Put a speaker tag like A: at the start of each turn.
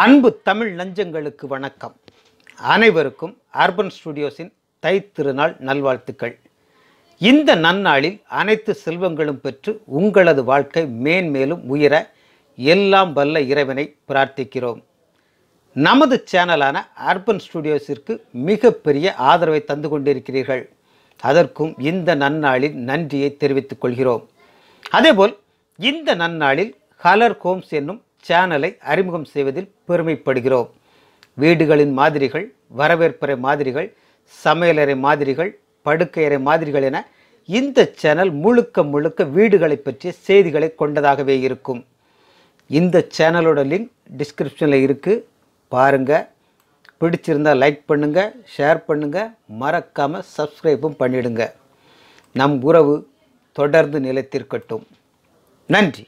A: அன்பு தமிழ் நஞ்சங்களுக்கு வணக்கம். அனைவருக்கும் அர்பன் ஸ்டுடியோஸின் தை திருநாள் நல்வாழ்த்துக்கள். இந்த நன்னாளில் அனைத்து செல்வங்களும் பெற்று உங்களது வாழ்க்கை மேன்மேலும் உயர எல்லாம் வல்ல இறைவனை பிரார்த்திக்கிறோம். நமது சேனலான அர்பன் ஸ்டுடியோஸிற்கு மிகப்பெரிய ஆதரவை தந்து கொண்டிருக்கிறீர்கள். அதற்கும் இந்த நன்னாளில் நன்றியை தெரிவித்துக் கொள்கிறோம். அதேபோல் இந்த நன்னாளில் ஹலர் ஹோம்ஸ் என்னும் சேனலை அறிமுகம் செய்வதில் பெருமைப்படுகிறோம். வீடுகளின் மாதிரிகள் வரவேற்பறை மாதிரிகள் சமையலறை மாதிரிகள் படுக்கையறை மாதிரிகள் என இந்த சேனல் முழுக்க முழுக்க வீடுகளை பற்றிய செய்திகளை கொண்டதாகவே இருக்கும். இந்த சேனலோட லிங்க் டிஸ்கிரிப்ஷனில் இருக்குது பாருங்கள் பிடிச்சிருந்தால் லைக் பண்ணுங்கள் ஷேர் பண்ணுங்கள் மறக்காமல் சப்ஸ்கிரைபும் பண்ணிடுங்க. நம் உறவு தொடர்ந்து நிலைத்திருக்கட்டும். நன்றி.